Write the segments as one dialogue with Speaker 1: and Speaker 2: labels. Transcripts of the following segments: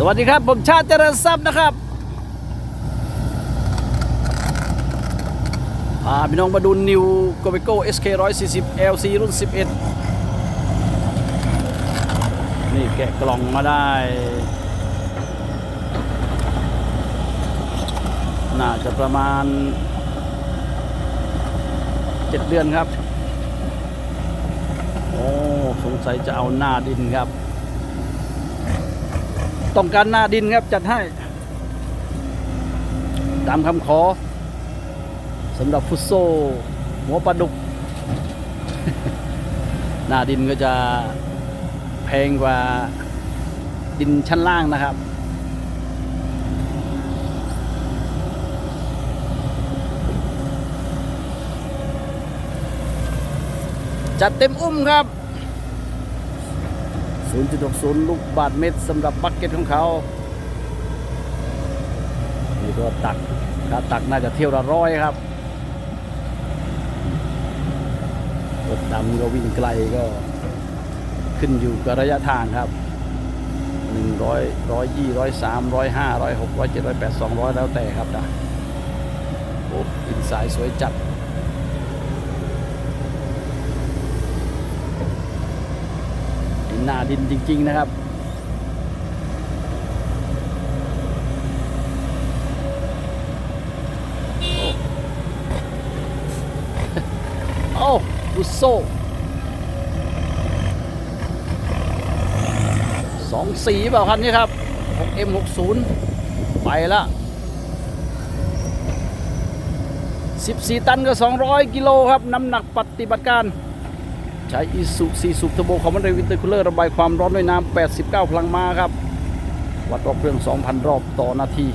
Speaker 1: สวัสดีครับ ผมชาติเจริญทรัพย์นะครับพาพี่น้องมาดูนิวโกเบโก้ SK 140 LC รุ่น 11 นี่แกะกล่องมาได้ น่าจะประมาณ 7 เดือนครับ โอ้ สงสัยจะเอาหน้าดินครับ ต้องการหน้าดินครับจัดให้ ตามคำขอสำหรับฟุตโซหัวปลาดุก หน้าดินก็จะแพงกว่าดินชั้นล่างนะครับจัดเต็มอุ้มครับ 0.60 ลูกบาทเมตรสำหรับบักเก็ตของเขานี่ก็ตักถ้าตักน่าจะเที่ยวละร้อยครับรถดำก็วิ่งไกลก็ขึ้นอยู่กับระยะทางครับ 100 120 103 105 106 107 108 200 แล้วแต่ครับนะโอ้อินสายสวยจัด หน้าดินจริง ๆ นะครับโอ้บุโซสองสีเปล่าคันนี้ครับ 6M60 ไปละ14 ตันก็ 200 กิโลครับ น้ำหนักปฏิบัติการ ใช้อีสุซีสุเทอร์โบคอมมานเดวินเตอร์คูลเลอร์ระบายความร้อนด้วยน้ำ89 พลังม้าครับ วัดรอบเครื่อง 2,000 รอบต่อนาที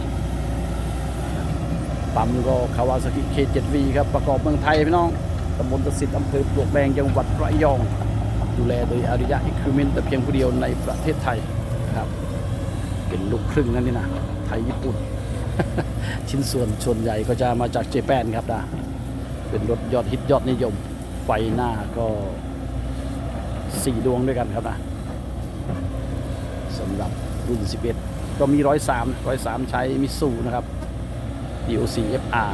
Speaker 1: ปั๊มก็คาวาซากิ K7V ครับ ประกอบเมืองไทยพี่น้องตำบลตะสิทธิ์อำเภอปลวกแดงจังหวัดระยอง ดูแลโดยอาริยะอิควิเมนต์แต่เพียงผู้เดียวในประเทศไทยครับ เป็นลูกครึ่งนั่นนี่นะไทยญี่ปุ่น ชิ้นส่วนส่วนใหญ่ก็จะมาจากเจแปนครับนะเป็นรถยอดฮิตยอดนิยมไฟหน้าก็ สี่ดวงด้วยกันครับนะสำหรับรุ่น 11 ก็มี 103 103 ใช้มิสูนะครับ DOC FR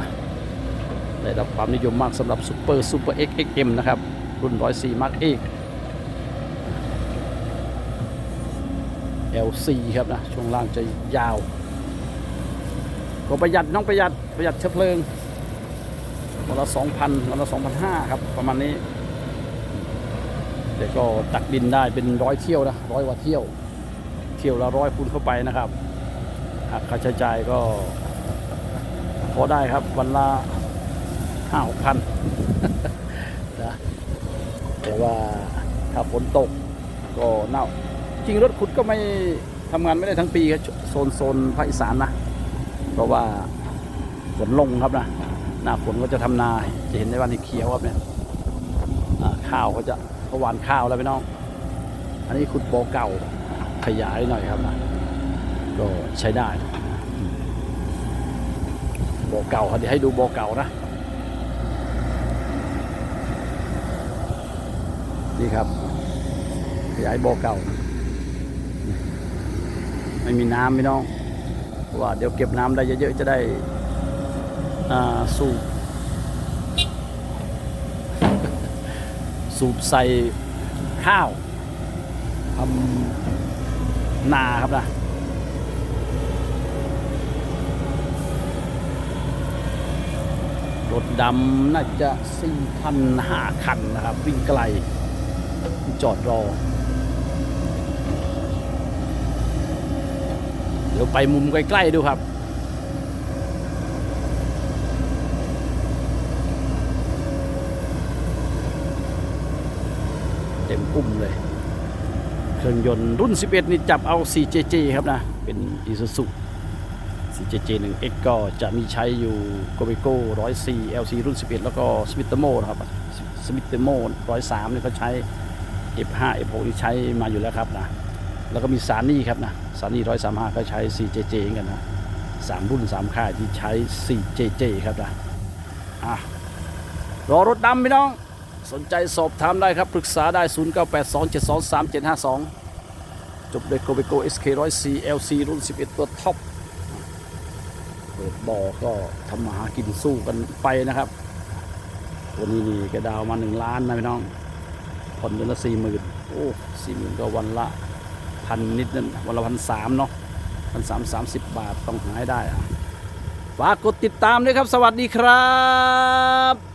Speaker 1: ได้รับความนิยมมากสำหรับ Super Super XXM นะครับ รุ่น 104 Mark 8 LC ครับนะ ช่วงล่างจะยาว ก็ประหยัดน้องประหยัดประหยัดเชื้อเพลิงวันละ 2,000วันละ2,500 ครับ ประมาณนี้ แต่ก็ตักดินได้เป็นร้อยเที่ยวนะร้อยกว่าเที่ยว เที่ยวละร้อยคูณเข้าไปนะครับหักค่าใช้จ่ายก็พอได้ครับวันละห้าหกพันนะแต่ว่าถ้าฝนตกก็เน่า จริงรถขุดก็ไม่ทำงานไม่ได้ทั้งปีครับโซนโซนภาคอีสานนะ เพราะว่าฝนลงครับนะหน้าฝนก็จะทำนาจะเห็นได้ว่านี่เขียวครับเนี่ยข้าวก็จะ ก็หวานข้าวแล้วพี่น้อง อันนี้ขุดบ่อเก่าขยายหน่อยครับนะก็ใช้ได้อืมบ่อเก่าครับเดี๋ยวให้ดูบ่อเก่านะ นี่ครับ ขยายบ่อเก่า ไม่มีน้ำพี่น้องว่าเดี๋ยวเก็บน้ำได้เยอะๆจะได้สูบ สูบใส่ข้าวทำนาครับนะรถดำน่าจะสี่พันห้าคันนะครับ วิ่งไกล จอดรอ เดี๋ยวไปมุมใกล้ ๆ ดูครับ เต็มอุ้มเลย เครื่องยนต์รุ่น 11 นี่จับเอา 4JJ ครับนะ เป็น Isuzu 4JJ 1X ก็จะมีใช้อยู่ g o b e c o 104 LC รุ่น 11 แล้วก็ Smithmo นะครับ Smithmo 103นี่เขาใช้ F5 F6 นี่ใช้มาอยู่แล้วครับนะ แล้วก็มีซานี่ครับนะซานี่135 ก็ใช้ 4JJ กันนะสามรุ่น3ค่ายที่ใช้ 4JJ ครับนะอะรอรถดำพี่น้อง สนใจสอบถามได้ครับ ปรึกษาได้ 0982723752 จบด้วยโกเบโก SK 104 LC รุ่น 11 ตัวท็อป เปิดบ่อก็ทำมาหากินสู้กันไปนะครับตัวนี้นี่แกดาวมาหนึ่งล้านนะพี่น้องผ่อนเดือนละสี่หมื่นโอ้สี่หมื่นก็วันละพันนิดนั่นวันละพันสามเนาะพันสามสามสิบบาทต้องหาให้ได้อะฝากกดติดตามด้วยครับ สวัสดีครับ